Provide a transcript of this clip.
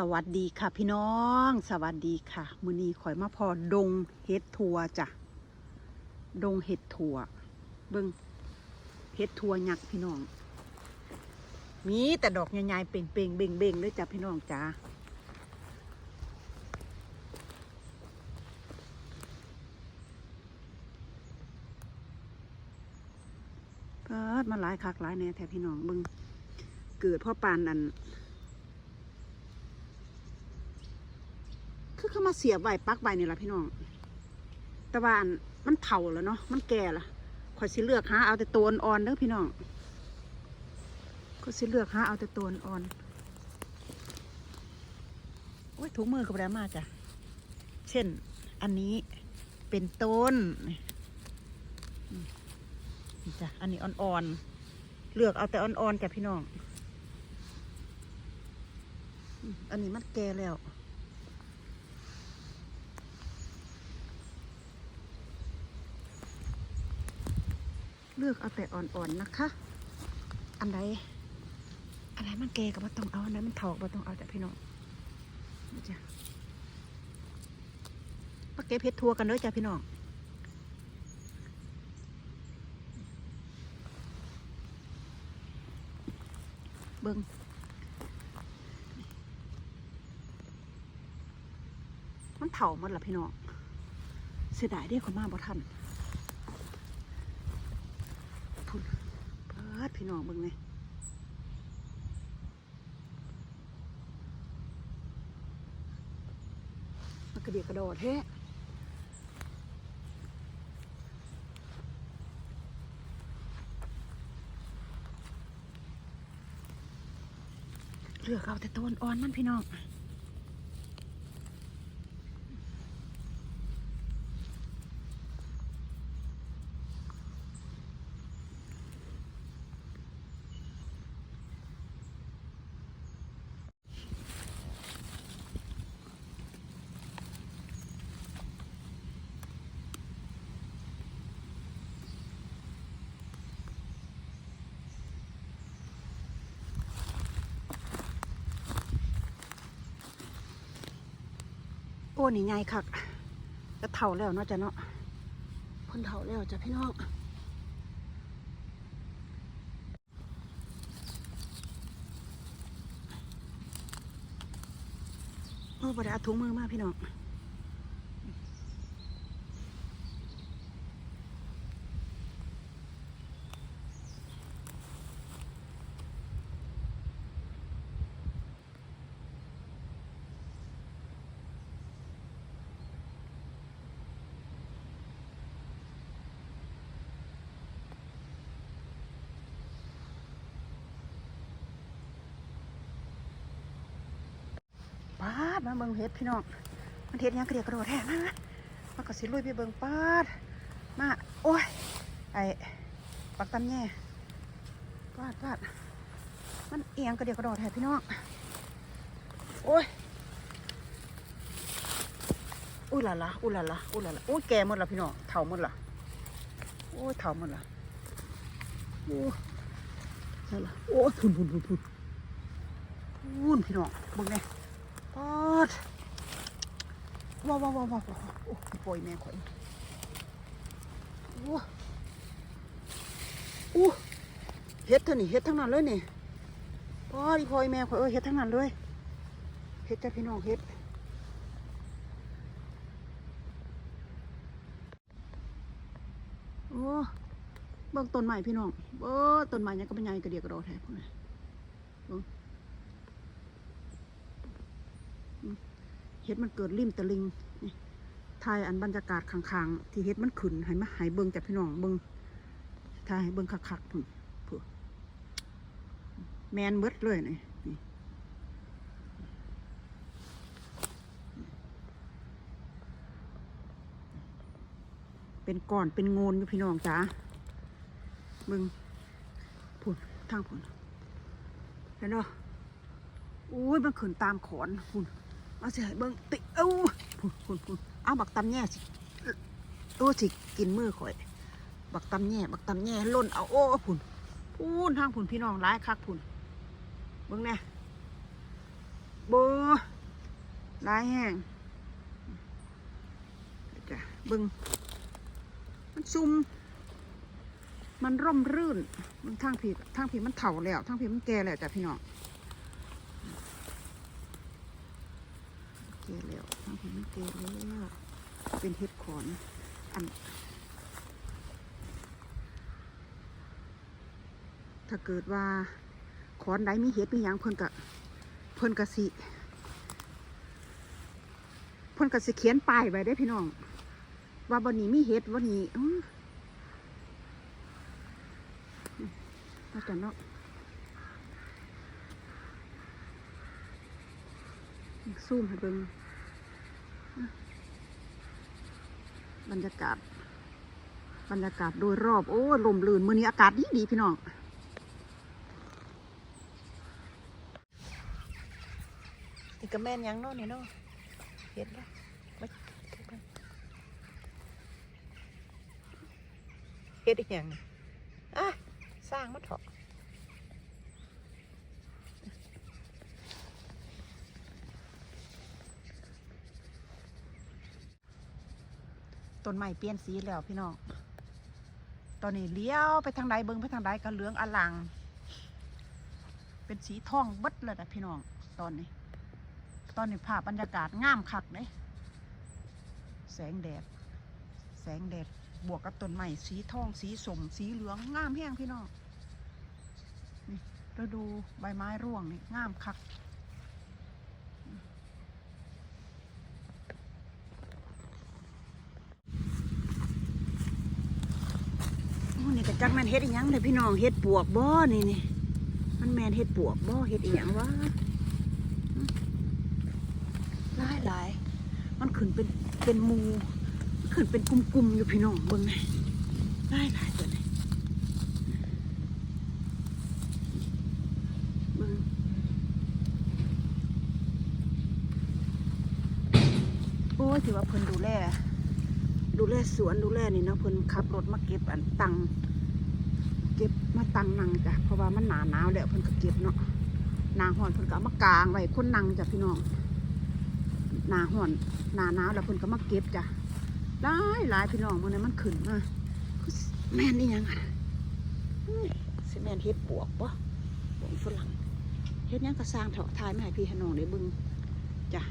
สวัสดีค่ะพี่น้อง สวัสดีค่ะ มือนีข่อยมาพอดงเห็ดทัวจ้ะ ดงเห็ดทัวเบิ้งเห็ดทัวยักษ์พี่น้อง มีแต่ดอกใหญ่ๆเป่งๆเบ่งๆเลยจ้ะพี่น้องจ้าเพิดมาหลายคักหลายแน่แท้พี่น้องเบิ้งเกิดพ่อปานอัน คือเขามาเสียบไว้ปักไว้นี่แหละพี่น้องแต่ว่าอันมันเผาแล้วเนาะมันแก่ละข่อยสิเลือกหาเอาแต่ตัวอ่อนเด้อพี่น้องก็สิเลือกหาเอาแต่ตัวอ่อนโอ้ยถุงมือกับแรมาจ้ะเช่น อันนี้เป็นต้นนี่นี่จ้ะอันนี้อ่อนๆเลือกเอาแต่อ่อนๆจ้ะพี่น้อง อันนี้มันแก่แล้ว เลือกเอาแต่อ่อนๆนะคะ อันใดอันไหนมันแกก็บ่ต้องเอาอันไหนมันเถาก็บ่ต้องเอาจ้ะพี่น้องจ้ะมาเก็บเพชรทัวกันเด้อจ้ะพี่น้องเบิ้งมันเถาหมดละพี่น้องเสียดายเด้คนมาบ่ทันเพี่น้องเบิ่งเลยมันกระเดียกกระโดดเฮ้เลือกเอาแต่ต้นอ่อนมันพี่น้อง โอ้นี่ไงคักจะเท่าแล้วเนาะจ้ะเนาะเพ่นเท่าแล้วจ้ะพี่น้องโอ้บ่ได้เอาถุงมือมาพี่น้อง ปาดมาเบิ่งเห็ดพี่น้องมันเห็ดยังกระเดียกกระโดดแท้มามามาก็สิลุยไปเบิ่งปาดมาโอ้ยไอ้ปักตำแย่ปาดปาดมันเอียงกระเดียกกระโดดแท้พี่น้องโอ้ยอุ้ยละละอุ้ยละละอุ้ยละละอุ้ยแก่หมดละพี่น้องเถ่าหมดละโอ้ยเถ่าหมดละโอ้ยใช่ละโอ้ยพุ่นพุ่นพุ่นพุ่นพี่น้องเบิ่งไง ปอดว้าวว้าวว้าวว้าวโอ้ยปล่อยแม่ข่อยโอ้โอ้เฮ็ดเท่านี่เฮ็ดทั้งนั้นเลยนี่ปอดอีปล่อยแม่ข่อยเอ้ยเฮ็ดทั้งนั้นเลยเฮ็ดจ้าพี่น้องเฮ็ดโอ้เบิ่งต้นใหม่พี่น้องเบิ่งต้นใหม่ยังก็เป็นใหญ่กระเดียกกระโดดแท้พวกนี้เบิ่ง เฮ็ดมันเกิดริมตะลิงนี่ถ่ายอันบรรยากาศข้างๆ ที่เฮ็ดมันขึ้นให้มาให้เบิ่งจากพี่น้องเบิ่งถ่ายเบิ่งคักๆพุ่นเพื่อแมนเบิดเลยนี่เป็นก้อนเป็นโงนอยู่พี่น้องจ้าเบิงพุ่นทางพุ่นเห็นเนาะอุ้ยมันขึ้นตามขอนพุ่น เอาสิให้เบิ่งติเอ้าพุ่นพุ่นพุ่นเอาบักตำแย่สิโอ้สิกินมือข่อย บักตำแย่บักตำแย่ล่นเอาโอ้พุ่นพุ่นทางพุ่นพี่น้องร้ายคักพุ่นเบิ่งแน่เบ่ร้ายแห้งจ้ะเบึงมันซุ่มมันร่มรื่นมันทางผีทางผีมันเถาแล้วทางผีมันแก่แล้วจ้ะพี่น้อง แก่แล้วทางผีมันแก่แล้วเป็นเห็ดขอนอันถ้าเกิดว่าขอนใดมีเห็ดมีหยังเพิ่นกะเพิ่นกะสิเพิ่นก็สิเขียนป้ายไว้ได้พี่น้อง ว่าวันนี้มีเห็ดวันนี้อื้อเอาแต่เนาะ ซูมให้เบิ่งบรรยากาศ บรรยากาศโดยรอบ โอ้ลมลื่น มื้อนี้อากาศดีดีพี่น้องนี่ก็แม่นยังเนาะนี่เนาะเห็นแล้วมเฮ็ดอีหยังอะสร้างมาเถอะ ต้นไม้เปลี่ยนสีแล้วพี่น้อง ตอนนี้เลี้ยวไปทางใดเบิ่งไปทางใดก็เหลืองอลัง เป็นสีทองเบิดเลยนะพี่น้อง ตอนนี้ ตอนนี้ภาพบรรยากาศงามคักเลยแสงแดด แสงแดด บวกกับต้นไม้สีทอง สีสม สีเหลืองงามแห้งพี่น้อง นี่เราดูใบไม้ร่วงนี่งามคัก โอ้นี่จักแม่นเฮ็ดอีหยังเลยพี่น้องเฮ็ดปวกบ่นี่นี่มันแม่นเฮ็ดปวกบ่เฮ็ดอีหยังวะหลายหลายมันขึ้นเป็นเป็นมูขึ้นเป็นกลุ่มๆอยู่พี่น้องเบิ่งไงหลายหลายตัวนี้เบิ่งโอ้ถือว่าเพิ่นดูแลดูแลสวนดูแลนี่เนาะเพิ่นขับรถมาเก็บอันตัง เก็บมาตังนังจ้ะเพราะว่ามันหนาหนาวแล้วเพิ่นก็เก็บเนาะหนาฮ้อนเพิ่นก็เอามากางไว้คนนังจ้ะพี่น้องหนาห่อนหนาหนาวแล้วเพิ่นก็มาเก็บจ้ะหลายหลายพี่น้องมื้อนี้มันขึ้นมาแม่นนี่ยังอะสิแม่นเฮ็ดปวกบ่ปวกฝรั่งเฮ็ดยังก็สร้างเถาะทายมาให้พี่ให้น้องได้บิ่งจ้ะ